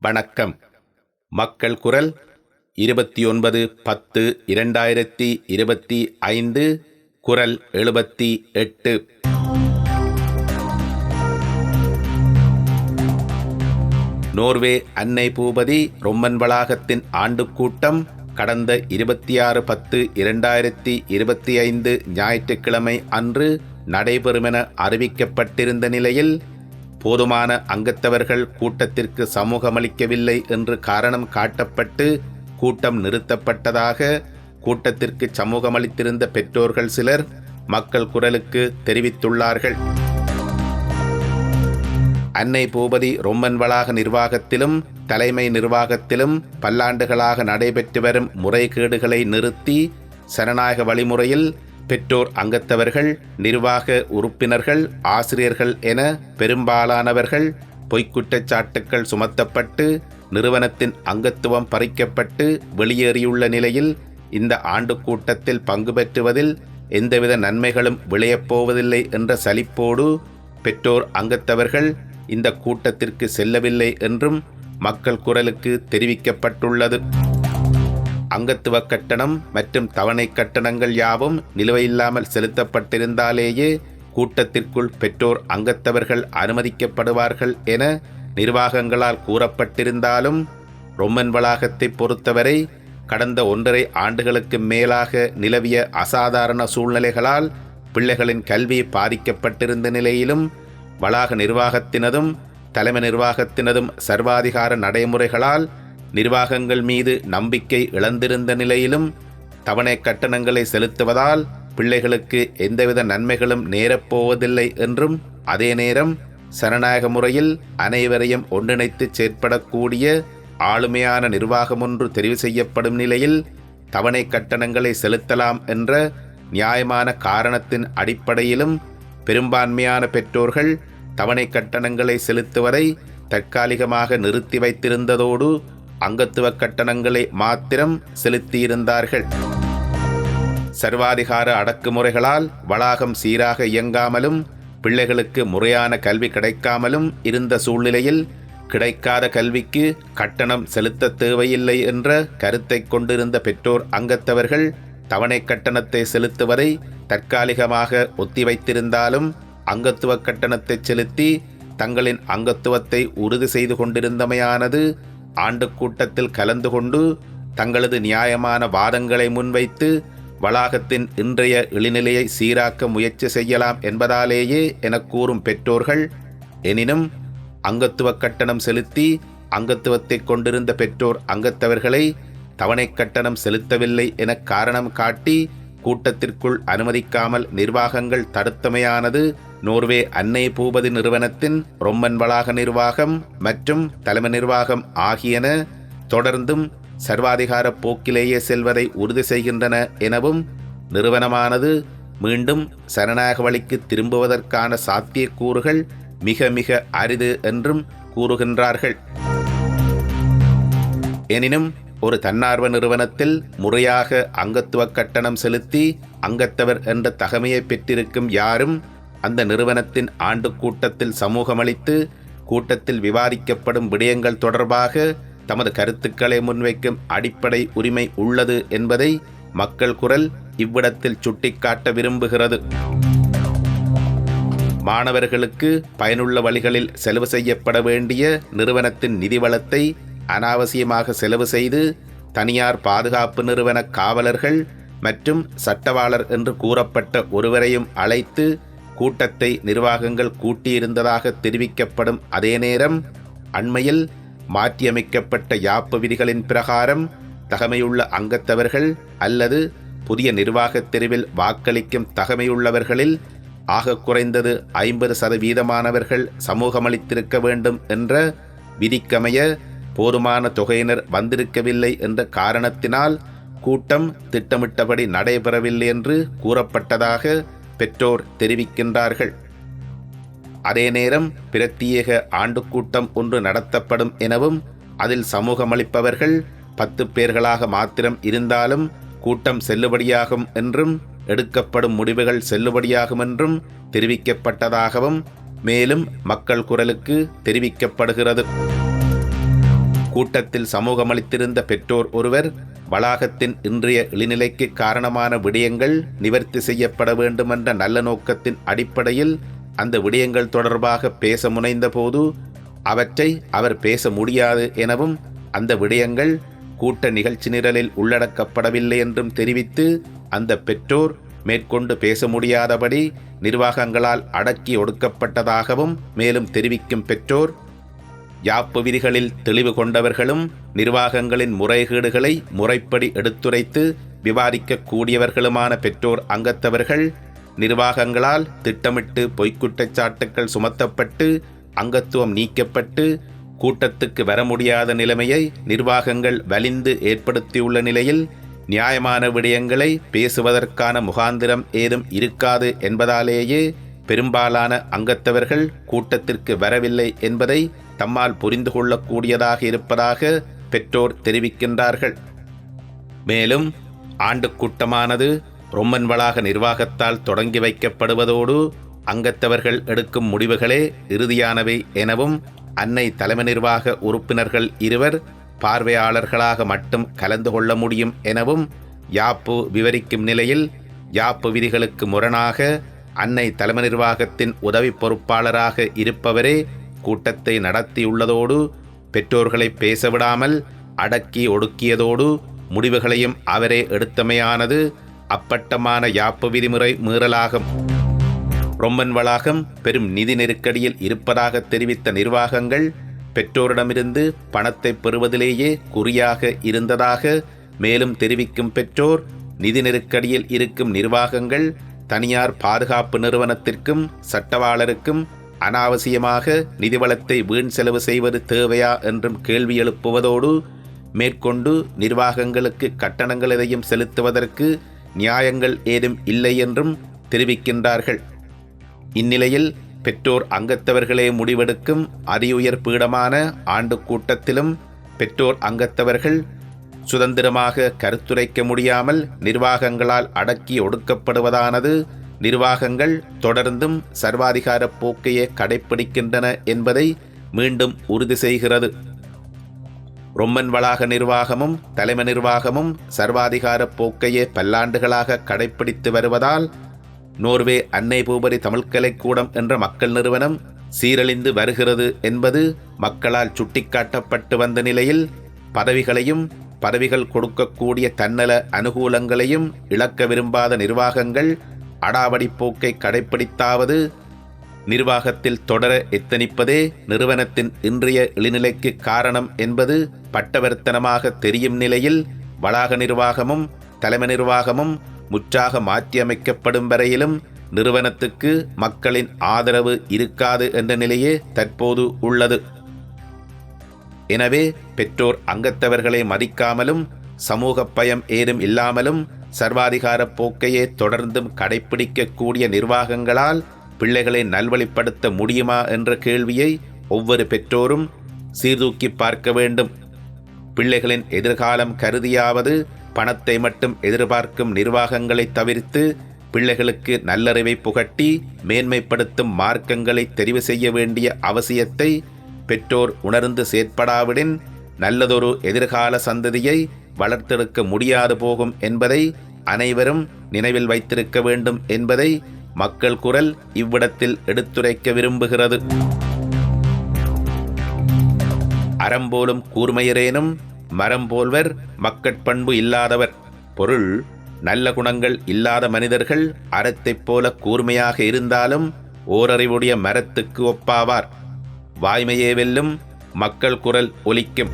வணக்கம். மக்கள் குரல் இருபத்தி ஒன்பது பத்து இரண்டாயிரத்தி இருபத்தி ஐந்து குரல் எழுபத்தி எட்டு. நோர்வே அன்னை பூபதி ரொம்மன் வளாகத்தின் ஆண்டு கூட்டம் கடந்த இருபத்தி ஆறு பத்து இரண்டாயிரத்தி இருபத்தி ஐந்து ஞாயிற்றுக்கிழமை அன்று நடைபெறுமென அறிவிக்கப்பட்டிருந்த நிலையில் போதுமான அங்கத்தவர்கள் கூட்டத்திற்கு சமூகமளிக்கவில்லை என்று காரணம் காட்டப்பட்டு கூட்டம் நிறுத்தப்பட்டதாக கூட்டத்திற்கு சமூகமளித்திருந்த பெற்றோர்கள் சிலர் மக்கள் குரலுக்கு தெரிவித்துள்ளார்கள். அன்னை பூபதி ரொம்மன் வளாக நிர்வாகத்திலும் தலைமை நிர்வாகத்திலும் பல்லாண்டுகளாக நடைபெற்று வரும் முறைகேடுகளை நிறுத்தி சனநாயக வழிமுறையில் பெற்றோர் அங்கத்தவர்கள் நிர்வாக உறுப்பினர்கள் ஆசிரியர்கள் என பெரும்பாலானவர்கள் பொய்க்குற்றச்சாட்டுக்கள் சுமத்தப்பட்டு நிறுவனத்தின் அங்கத்துவம் பறிக்கப்பட்டு வெளியேறியுள்ள நிலையில் இந்த ஆண்டு கூட்டத்தில் பங்கு பெற்றுவதில் எந்தவித நன்மைகளும் விளையப்போவதில்லை என்ற சலிப்போடு பெற்றோர் அங்கத்தவர்கள் இந்த கூட்டத்திற்கு செல்லவில்லை என்றும் மக்கள் குரலுக்கு தெரிவிக்கப்பட்டுள்ளது. அங்கத்துவ கட்டணம் மற்றும் தவணை கட்டணங்கள் யாவும் நிலுவையில்லாமல் செலுத்தப்பட்டிருந்தாலேயே கூட்டத்திற்குள் பெற்றோர் அங்கத்தவர்கள் அனுமதிக்கப்படுவார்கள் என நிர்வாகங்களால் கூறப்பட்டிருந்தாலும் ரொம்மன் வளாகத்தை பொறுத்தவரை கடந்த ஒன்றரை ஆண்டுகளுக்கு மேலாக நிலவிய அசாதாரண சூழ்நிலைகளால் பிள்ளைகளின் கல்வி பாதிக்கப்பட்டிருந்த நிலையிலும் வளாக நிர்வாகத்தினதும் தலைமை நிர்வாகத்தினதும் சர்வாதிகார நடைமுறைகளால் நிர்வாகங்கள் மீது நம்பிக்கை இழந்திருந்த நிலையிலும் தவணை கட்டணங்களை செலுத்துவதால் பிள்ளைகளுக்கு எந்தவித நன்மைகளும் நேரப்போவதில்லை என்றும் அதே நேரம் சனநாயக முறையில் அனைவரையும் ஒன்றிணைத்து செயற்படக்கூடிய ஆளுமையான நிர்வாகம் ஒன்று தெரிவு செய்யப்படும் நிலையில் தவணை கட்டணங்களை செலுத்தலாம் என்ற நியாயமான காரணத்தின் அடிப்படையிலும் பெரும்பான்மையான பெற்றோர்கள் தவணை கட்டணங்களை செலுத்துவதை தற்காலிகமாக நிறுத்தி வைத்திருந்ததோடு அங்கத்துவ கட்டணங்களை மாத்திரம் செலுத்தியிருந்தார்கள். சர்வாதிகார அடக்குமுறைகளால் வளாகம் சீராக இயங்காமலும் பிள்ளைகளுக்கு முறையான கல்வி கிடைக்காமலும் இருந்த சூழ்நிலையில் கிடைக்காத கல்விக்கு கட்டணம் செலுத்த தேவையில்லை என்ற கருத்தை கொண்டிருந்த பெற்றோர் அங்கத்தவர்கள் தவணை கட்டணத்தை செலுத்துவதை தற்காலிகமாக ஒத்திவைத்திருந்தாலும் அங்கத்துவ கட்டணத்தை செலுத்தி தங்களின் அங்கத்துவத்தை உறுதி செய்து கொண்டிருந்தமையானது ஆண்டு கூட்டத்தில் கலந்து கொண்டு தங்களது நியாயமான வாதங்களை முன்வைத்து வளாகத்தின் இன்றைய இழிநிலையை சீராக்க முயற்சி செய்யலாம் என்பதாலேயே என கூறும் பெற்றோர்கள் எனினும் அங்கத்துவ கட்டணம் செலுத்தி அங்கத்துவத்தை கொண்டிருந்த பெற்றோர் அங்கத்தவர்களை தவணை கட்டணம் செலுத்தவில்லை என காரணம் காட்டி கூட்டத்திற்குள் அனுமதிக்காமல் நிர்வாகங்கள் தடுத்தமையானது நோர்வே அன்னை பூபதி நிறுவனத்தின் ரொம்மன் வளாக நிர்வாகம் மற்றும் தலைமை நிர்வாகம் ஆகியன தொடர்ந்தும் சர்வாதிகார போக்கிலேயே செல்வதை உறுதி செய்கின்றன எனவும் நிறுவனமானது மீண்டும் சரணாக வழிக்கு திரும்புவதற்கான சாத்தியக்கூறுகள் மிக மிக அரிது என்றும் கூறுகின்றார்கள். எனினும் ஒரு தன்னார்வ நிறுவனத்தில் முறையாக அங்கத்துவ கட்டணம் செலுத்தி அங்கத்தவர் என்ற தகமையை பெற்றிருக்கும் யாரும் அந்த நிறுவனத்தின் ஆண்டு கூட்டத்தில் சமூகமளித்து கூட்டத்தில் விவாதிக்கப்படும் விடயங்கள் தொடர்பாக தமது கருத்துக்களை முன்வைக்கும் அடிப்படை உரிமை உள்ளது என்பதை மக்கள் குரல் இவ்விடத்தில் சுட்டிக்காட்ட விரும்புகிறது. மாணவர்களுக்கு பயனுள்ள வழிகளில் செலவு செய்யப்பட வேண்டிய நிறுவனத்தின் நிதி வளத்தை அனாவசியமாக செலவு செய்து தனியார் பாதுகாப்பு நிறுவன காவலர்கள் மற்றும் சட்டவாளர் என்று கூறப்பட்ட ஒருவரையும் அழைத்து கூட்டத்தை நிர்வாகங்கள் கூட்டியிருந்ததாக தெரிவிக்கப்படும் அதே நேரம் அண்மையில் மாற்றியமைக்கப்பட்ட யாப்பு விதிகளின் பிரகாரம் தகமையுள்ள அங்கத்தவர்கள் அல்லது புதிய நிர்வாகத் தெருவில் வாக்களிக்கும் தகமையுள்ளவர்களில் ஆக குறைந்தது ஐம்பது சதவீதமானவர்கள் சமூகமளித்திருக்க வேண்டும் என்ற விதிக்கமைய போதுமான தொகையினர் வந்திருக்கவில்லை என்ற காரணத்தினால் கூட்டம் திட்டமிட்டபடி நடைபெறவில்லை என்று கூறப்பட்டதாக பெற்றோர் தெரிவிக்கின்றார்கள். அதே நேரம் பிரத்யேக ஆண்டு கூட்டம் ஒன்று நடத்தப்படும் எனவும் அதில் சமூகமளிப்பவர்கள் பத்து பேர்களாக மாத்திரம் இருந்தாலும் கூட்டம் செல்லுபடியாகும் என்றும் எடுக்கப்படும் முடிவுகள் செல்லுபடியாகும் என்றும் தெரிவிக்கப்பட்டதாகவும் மேலும் மக்கள் குரலுக்கு தெரிவிக்கப்படுகிறது. கூட்டத்தில் சமூகமளித்திருந்த பெற்றோர் ஒருவர் வளாகத்தின் இன்றைய இழிநிலைக்கு காரணமான விடயங்கள் நிவர்த்தி செய்யப்பட வேண்டுமென்ற நல்ல நோக்கத்தின் அடிப்படையில் அந்த விடயங்கள் தொடர்பாக பேச முனைந்தபோது அவற்றை அவர் பேச முடியாது எனவும் அந்த விடயங்கள் கூட்ட நிகழ்ச்சி நிரலில் உள்ளடக்கப்படவில்லை என்றும் தெரிவித்து அந்த பெற்றோர் மேற்கொண்டு பேச முடியாதபடி நிர்வாகங்களால் அடக்கி ஒடுக்கப்பட்டதாகவும் மேலும் தெரிவிக்கும் பெற்றோர் யாப்பு விதிகளில் தெளிவு கொண்டவர்களும் நிர்வாகங்களின் முறைகேடுகளை முறைப்படி எடுத்துரைத்து விவாதிக்கக்கூடியவர்களுமான பெற்றோர் அங்கத்தவர்கள் நிர்வாகங்களால் திட்டமிட்டு பொய்க்குற்றச்சாட்டுக்கள் சுமத்தப்பட்டு அங்கத்துவம் நீக்கப்பட்டு கூட்டத்துக்கு வர முடியாத நிலைமையை நிர்வாகங்கள் வலிந்து ஏற்படுத்தியுள்ள நிலையில் நியாயமான விடயங்களை பேசுவதற்கான முகாந்திரம் ஏதும் இருக்காது என்பதாலேயே பெரும்பாலான அங்கத்தவர்கள் கூட்டத்திற்கு வரவில்லை என்பதை தம்மால் புரிந்து கொள்ளக்கூடியதாக இருப்பதாக பெற்றோர் தெரிவிக்கின்றார்கள். மேலும் ஆண்டு கூட்டமானது ரொம்மன் வளாக நிர்வாகத்தால் தொடங்கி வைக்கப்படுவதோடு அங்கத்தவர்கள் எடுக்கும் முடிவுகளே இறுதியானவை எனவும் அன்னை தலைமை நிர்வாக உறுப்பினர்கள் இருவர் பார்வையாளர்களாக மட்டும் கலந்து கொள்ள முடியும் எனவும் யாப்பு விவரிக்கும் நிலையில் யாப்பு விதிகளுக்கு முரணாக அன்னை தலைமை நிர்வாகத்தின் உதவி பொறுப்பாளராக இருப்பவரே கூட்டத்தை நடத்தியுள்ளதோடு பெற்றோர்களை பேசவிடாமல் அடக்கி ஒடுக்கியதோடு முடிவுகளையும் அவரே எடுத்தமையானது அப்பட்டமான யாப்பு விதிமுறை மீறலாகும். ரொம்மன் வளாகம் பெரும் நிதி நெருக்கடியில் இருப்பதாக தெரிவித்த நிர்வாகங்கள் பெற்றோரிடமிருந்து பணத்தை பெறுவதிலேயே குறியாக இருந்ததாக மேலும் தெரிவிக்கும் பெற்றோர் நிதி நெருக்கடியில் இருக்கும் நிர்வாகங்கள் தனியார் பாதுகாப்பு நிறுவனத்திற்கும் சட்டவாளருக்கும் அனாவசியமாக நிதிவளத்தை வீண் செலவு செய்வது தேவையா என்றும் கேள்வி எழுப்புவதோடு மேற்கொண்டு நிர்வாகங்களுக்கு கட்டணங்கள் எதையும் செலுத்துவதற்கு நியாயங்கள் ஏதும் இல்லை என்றும் தெரிவிக்கின்றார்கள். இந்நிலையில் பெற்றோர் அங்கத்தவர்களே முடிவெடுக்கும் அரியுயர் பீடமான ஆண்டு கூட்டத்திலும் பெற்றோர் அங்கத்தவர்கள் சுதந்திரமாக கருத்துரைக்க முடியாமல் நிர்வாகங்களால் அடக்கி ஒடுக்கப்படுவதானது நிர்வாகங்கள் தொடர்ந்தும் சர்வாதிகார போக்கையே கடைப்பிடிக்கின்றன என்பதை மீண்டும் உறுதி செய்கிறது. ரொம்மன் வளாக நிர்வாகமும் தலைமை நிர்வாகமும் சர்வாதிகார போக்கையே பல்லாண்டுகளாக கடைப்பிடித்து வருவதால் நோர்வே அன்னை பூபரி தமிழ்கலைக்கூடம் என்ற மக்கள் நிறுவனம் சீரழிந்து வருகிறது என்பது மக்களால் சுட்டிக்காட்டப்பட்டு வந்த நிலையில் பதவிகளையும் பதவிகள் கொடுக்கக்கூடிய தன்னல அனுகூலங்களையும் இழக்க விரும்பாத நிர்வாகங்கள் அடாவடி போக்கை கடைப்பிடித்தாவது நிர்வாகத்தில் தொடர எத்தனிப்பதே நிறுவனத்தின் இன்றைய இழிநிலைக்கு காரணம் என்பது பட்டவர்த்தனமாக தெரியும் நிலையில் வளாக நிர்வாகமும் தலைமை நிர்வாகமும் முற்றாக மாற்றியமைக்கப்படும் வரையிலும் நிறுவனத்துக்கு மக்களின் ஆதரவு இருக்காது என்ற நிலையே தற்போது உள்ளது. எனவே பெற்றோர் அங்கத்தவர்களை மதிக்காமலும் சமூக பயம் ஏதும் இல்லாமலும் சர்வாதிகார போக்கையே தொடர்ந்தும் கடைப்பிடிக்கக்கூடிய நிர்வாகங்களால் பிள்ளைகளை நல்வழிப்படுத்த முடியுமா என்ற கேள்வியை ஒவ்வொரு பெற்றோரும் சீர்தூக்கி பார்க்க வேண்டும். பிள்ளைகளின் எதிர்காலம் கருதியாவது பணத்தை மட்டும் எதிர்பார்க்கும் நிர்வாகங்களை தவிர்த்து பிள்ளைகளுக்கு நல்லறிவை புகட்டி மேன்மைப்படுத்தும் மார்க்கங்களை தெரிவு செய்ய வேண்டிய அவசியத்தை பெற்றோர் உணர்ந்து செயற்படாவிடின் நல்லதொரு எதிர்கால சந்ததியை வளர்த்தெடுக்க முடியாது போகும் என்பதை அனைவரும் நினைவில் வைத்திருக்க வேண்டும் என்பதை மக்கள் குரல் இவ்விடத்தில் எடுத்துரைக்க விரும்புகிறது. அறம்போலும் கூர்மையரேனும் மரம் போல்வர் மக்கட்பண்பு இல்லாதவர். பொருள் நல்ல குணங்கள் இல்லாத மனிதர்கள் அறத்தைப் போல கூர்மையாக இருந்தாலும் ஓரறிவுடைய மரத்துக்கு ஒப்பாவார். வாய்மையே வெல்லும் மக்கள் குரல் ஒலிக்கும்.